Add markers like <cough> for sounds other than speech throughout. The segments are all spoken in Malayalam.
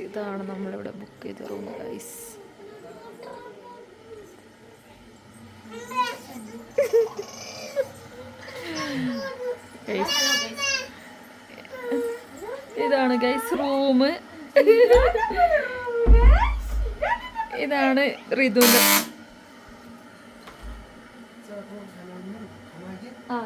ഇതാണ് നമ്മളിവിടെ ബുക്ക് ചെയ്ത റൂം ഗൈസ് ഇതാണ് ഗൈസ് റൂം ഇതാണ് ആ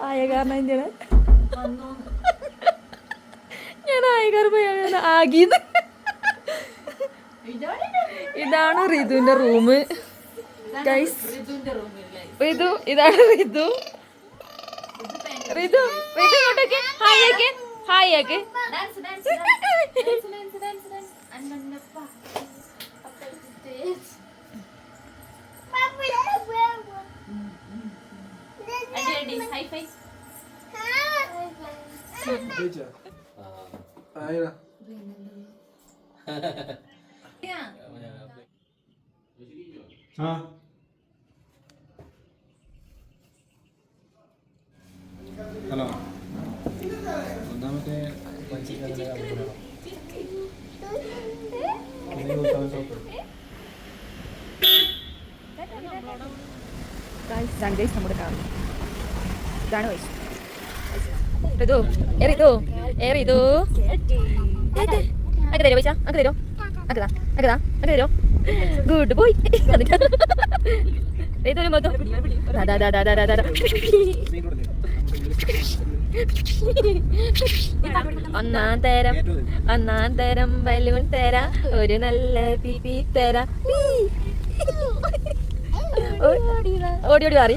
ആയി. കാരണം എന്തിനാ? ഞാൻ ആയകാർ ആഗീത് ഇതാണ് റിതുവിന്റെ റൂം ഗൈസ് റിതു ഇതാണ് റിതു. റിതു റിതു കൊണ്ടൊക്കെ ഹായ് ആക്കെ ഹായ് ആക്ക് ആയിരം ആ ഹലോ ഒന്നാമത്തെ ഇതാണ് വയസ്സ് റിതു ഏ റിതു ഏ റിതു അങ്ങ് തരോ പൈസ? അങ്ങ് തരോ അങ്ങതാ അങ്ങതാ അങ്ങ് തരോ ഗുഡ് ബോയ്. റിതു ഒരു മൊത്തം? ഒന്നാം തരം ഒന്നാം തരം ബലൂൺ തരാ ഒരു നല്ല പിപി തരാ. ഓടി ഓടി മാറി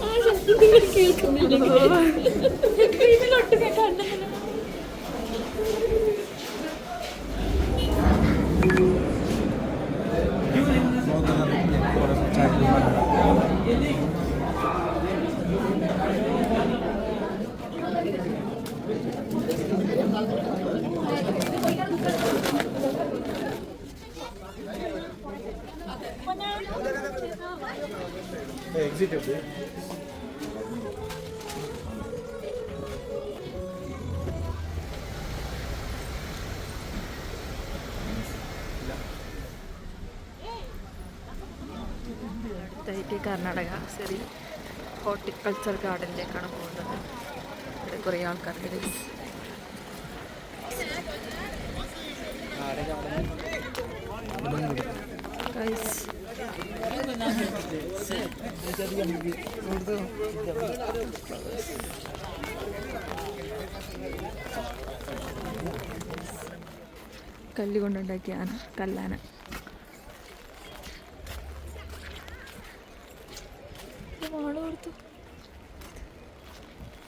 Ah, já tudo naquilo que eu me liguei. Exit അടുത്തായിട്ട് കർണാടക ശരി ഹോർട്ടിക്കൾച്ചർ ഗാർഡനിലേക്കാണ് പോകുന്നത്. ഇവിടെ കുറേ ആൾക്കാരുടെ ഗൈസ് ഗൈസ് കല്ല് കൊണ്ടുണ്ടാക്കിയ കല്ലാന. വാള കൊടുത്തു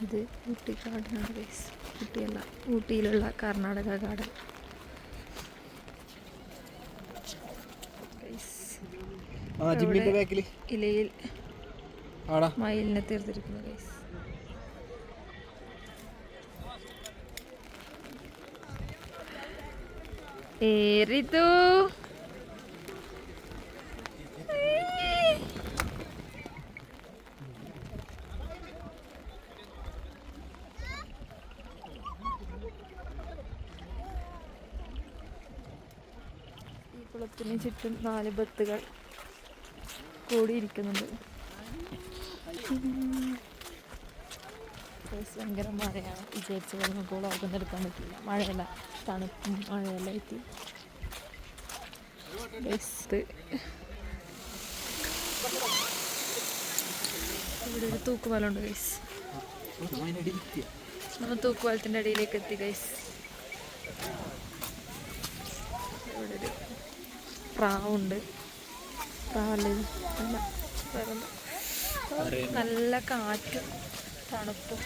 ഇത് ഊട്ടി ഗൈസ് ഊട്ടിയല്ല ഊട്ടിയിലുള്ള കർണാടക ഗാർഡൻ ഗൈസ് ആ ജിമ്മിന്റെ ബാക്കിൽ ഇലയിൽ ആടാ. മയിലിനെ തീർത്തിരിക്കുന്നു ഗൈസ് ഏറിതു കുളത്തിന് ചുറ്റും നാല് ബത്തുകൾ. കൂടിയിരിക്കുന്നുണ്ട് ഭയങ്കര മഴയാണ്. വിചാരിച്ച നമുക്ക് വ്ളോഗൊന്നും എടുക്കാൻ പറ്റില്ല. മഴയല്ല തണുപ്പും മഴയല്ല എത്തി ഇവിടെ ഒരു തൂക്കുപാലമുണ്ട് ഗൈസ് നമ്മൾ തൂക്കുപാലത്തിന്റെ അടിയിലേക്ക് എത്തി ഗൈസ് ഇവിടെ ഒരു പ്രാവുണ്ട് ട്രാവൽ ചെയ്ത് അല്ല വേറെന്താ നല്ല കാറ്റും തണുപ്പും.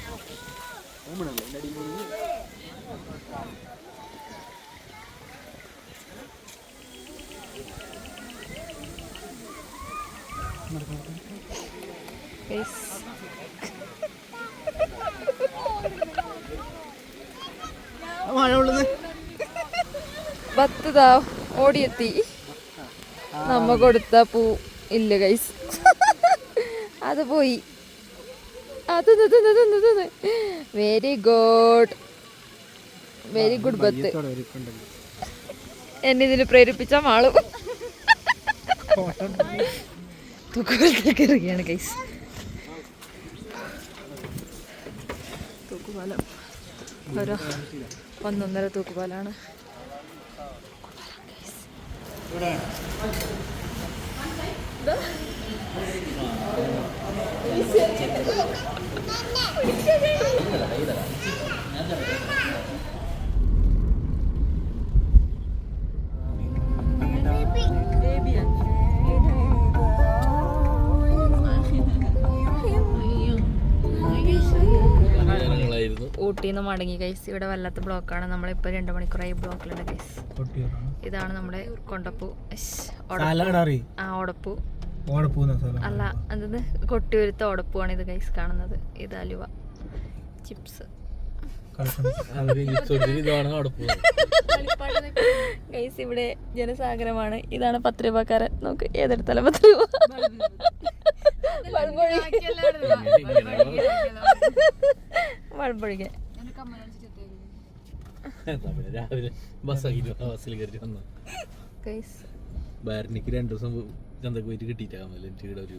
മഴ ഉള്ളത് പത്ത് താ ഓടിയെത്തി. നമ്മ കൊടുത്ത പൂ ഇല്ല ഗൈസ് അത് പോയി. അത് വെരി ഗുഡ് വെരി ഗുഡ് ബത്ത്. എന്നെ ഇതിന് പ്രേരിപ്പിച്ച മാളും. തൂക്കുകയാണ് ഗൈസ് തൂക്കുപാലം. ഓരോ ഒന്നൊന്നര തൂക്കുപാലാണ്. ഞങ്ങളായിരുന്നു ഊട്ടിയിൽ നിന്ന് മടങ്ങി ഗൈസ് ഇവിടെ വല്ലാത്ത ബ്ലോക്കാണ്. നമ്മളിപ്പോൾ രണ്ട് മണിക്കൂറായി ബ്ലോക്കിലുണ്ട് ഗൈസ് ഇതാണ് നമ്മുടെ കൊണ്ടപ്പൂ. ആ ഓടപ്പൂ അല്ല എന്തത് കൊട്ടിയൂരത്തെ ഓടപ്പൂവാണ് ഇത് ഗൈസ് കാണുന്നത്. ഇത് അലുവ. ചിപ്സ്. ഗൈസ് <laughs> ഇവിടെ ജനസാഗരമാണ്. ഇതാണ് പത്ത് രൂപക്കാരൻ നോക്ക് ഏതെടുത്താലും പത്ത് രൂപ വളമ്പൊഴികെ തമിഴ് രാവിലെ ബസ്സാക്കിട്ട് ബസ്സിൽ കയറി വന്നു ബാരനിക്ക് രണ്ടു ദിവസം ചന്തക്ക് പോയിട്ട് കിട്ടിയിട്ടാകുമല്ലോ എനിക്ക് ഇവിടെ ഒരു